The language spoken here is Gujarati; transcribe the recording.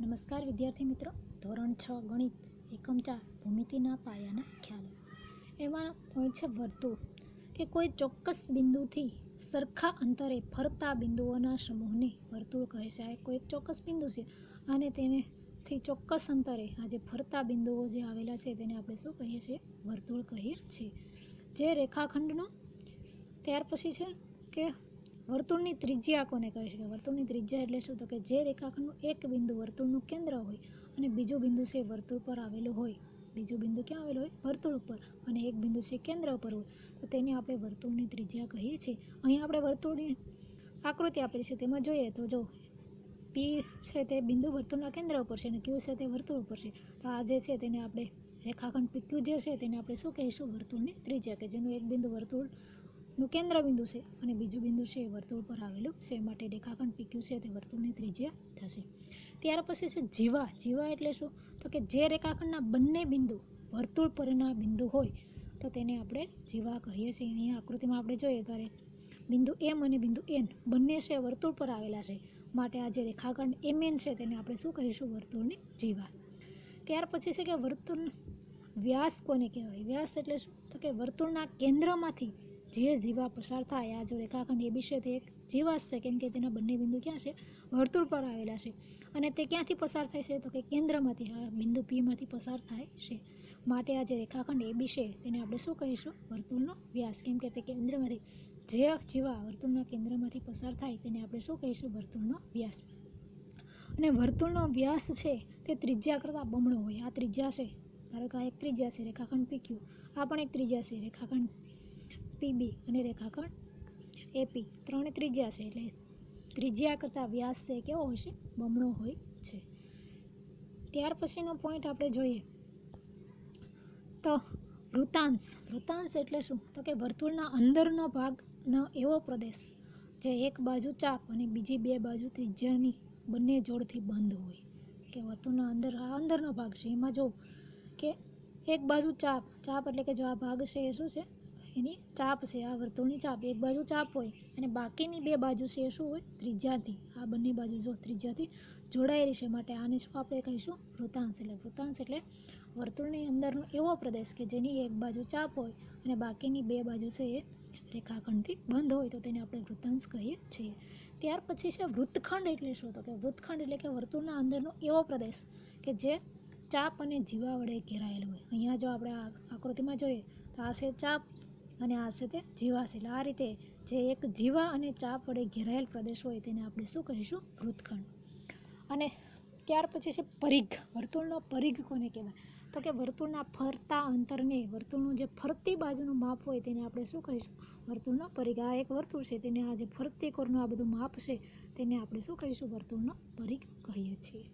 નમસ્કાર વિદ્યાર્થી મિત્રો. ધોરણ છ ગણિત એકમ ચાર ભૂમિતિના પાયાના ખ્યાલો. એમાં પોઈન્ટ છે વર્તુળ કે કોઈ ચોક્કસ બિંદુથી સરખા અંતરે ફરતા બિંદુઓના સમૂહને વર્તુળ કહે છે. આ કોઈ ચોક્કસ બિંદુ છે અને તેનેથી ચોક્કસ અંતરે આ જે ફરતા બિંદુઓ જે આવેલા છે તેને આપણે શું કહીએ છીએ? વર્તુળ કહીએ છીએ. જે રેખાખંડનો, ત્યાર પછી છે કે વર્તુળની ત્રિજ્યા કોને કહી શકાય વર્તુળની ત્રિજ્યા એટલે શું? તો કે જે રેખાખંડનું એક બિંદુ વર્તુળનું કેન્દ્ર હોય અને બીજું બિંદુ છે વર્તુળ પર આવેલું હોય. બીજું બિંદુ ક્યાં આવેલું હોય? વર્તુળ ઉપર અને એક બિંદુ છે કેન્દ્ર ઉપર હોય. તો તેને આપણે વર્તુળની ત્રિજ્યા કહીએ છીએ. અહીં આપણે વર્તુળની આકૃતિ આપેલી છે. તેમાં જોઈએ તો જો પી છે તે બિંદુ વર્તુળના કેન્દ્ર ઉપર છે અને ક્યુ છે તે વર્તુળ ઉપર છે. તો આ જે છે તેને આપણે રેખાખંડ પીક્યુ જે છે તેને આપણે શું કહીશું? વર્તુળની ત્રિજ્યા કે જેનું એક બિંદુ વર્તુળ નું કેન્દ્ર બિંદુ છે અને બીજું બિંદુ છે એ વર્તુળ પર આવેલું. છે માટે રેખાખંડ પીક્યુ છે તે વર્તુળની ત્રિજ્યા થશે. ત્યાર પછી છે જીવા. જીવા એટલે શું? તો કે જે રેખાખંડના બંને બિંદુ વર્તુળ પરના બિંદુ હોય, તો તેને આપણે જીવા કહીએ છીએ. અહીંયા આકૃતિમાં આપણે જોઈએ ત્યારે બિંદુ એમ અને બિંદુ એન બંને છે વર્તુળ પર આવેલા છે. માટે આ જે રેખાખંડ એમ એન છે તેને આપણે શું કહીશું? વર્તુળની જીવા. ત્યાર પછી છે કે વર્તુળ વ્યાસ કોને કહેવાય? વ્યાસ એટલે શું? તો કે વર્તુળના કેન્દ્રમાંથી જે જીવા પસાર થાય, આ જો રેખાખંડ એ છે તે એક જીવાશ છે, કેમ કે તેના બંને બિંદુ ક્યાં છે? વર્તુળ પર આવેલા છે. અને તે ક્યાંથી પસાર થાય છે? તો કે કેન્દ્રમાંથી, આ બિંદુ પીમાંથી પસાર થાય છે. માટે આ જે રેખાખંડ એ છે, તેને આપણે શું કહીશું? વર્તુળનો વ્યાસ. કેમ કે તે કેન્દ્રમાંથી, જે જીવા વર્તુળના કેન્દ્રમાંથી પસાર થાય, તેને આપણે શું કહીશું? વર્તુળનો વ્યાસ. અને વર્તુળનો વ્યાસ છે, તે ત્રિજ્યા કરતાં બમણો હોય. આ ત્રિજ્યા છે. ધારો કે આ એક ત્રિજ્યા છે રેખાખંડ પીક્યુ આ પણ એક ત્રિજ્યા છે રેખાખંડ પીબી અને રેખાખંડ એપી ત્રણે ત્રિજ્યા છે એટલે ત્રિજ્યા કરતાં વ્યાસ છે કેવો હોય છે? બમણો હોય છે. ત્યાર પછીનો પોઈન્ટ આપણે જોઈએ. તો વૃતાંશ વૃતાંશ એટલે શું? તો કે વર્તુળના અંદરનો ભાગનો એવો પ્રદેશ જે એક બાજુ ચાપ અને બીજી બે બાજુ ત્રિજ્યાની બંને જોડથી બંધ હોય. કે વર્તુળના અંદર, આ અંદરનો ભાગ છે. એમાં જો કે એક બાજુ ચાપ ચાપ એટલે કે જો આ ભાગ છે એ શું છે? એની ચાપ છે, આ વર્તુળની ચાપ, એક બાજુ ચાપ હોય અને બાકીની બે બાજુ છે એ શું હોય? ત્રિજ્યાથી. આ બંને બાજુ જો ત્રિજ્યાથી જોડાયેલી છે, માટે આને શું આપણે કહીશું? વૃતાંશ એટલે વૃતાંશ એટલે વર્તુળની અંદરનો એવો પ્રદેશ કે જેની એક બાજુ ચાપ હોય અને બાકીની બે બાજુ છે એ રેખાખંડથી બંધ હોય, તો તેને આપણે વૃતાંશ કહીએ છીએ. ત્યાર પછી છે વૃત્તખંડ એટલે શું? તો કે વૃત્તખંડ એટલે કે વર્તુળના અંદરનો એવો પ્રદેશ કે જે ચાપ અને જીવા વડે ઘેરાયેલો હોય. અહીંયા જો આપણે આ આકૃતિમાં જોઈએ, તો આ છે ચાપ અને આ છે તે જીવાશીલ. આ રીતે જે એક જીવા અને ચાપ વડે ઘેરાયેલ પ્રદેશ હોય તેને આપણે શું કહીશું? વૃતખંડ. અને ત્યાર પછી છે પરિઘ. વર્તુળનો પરિઘ કોને કહેવાય? તો કે વર્તુળના ફરતા અંતરને, વર્તુળનું જે ફરતી બાજુનું માપ હોય તેને આપણે શું કહીશું? વર્તુળનો પરિઘ. આ એક વર્તુળ છે તેને આ જે ફરતી કોરનું આ બધું માપ છે તેને આપણે શું કહીશું? વર્તુળનો પરિઘ કહીએ છીએ.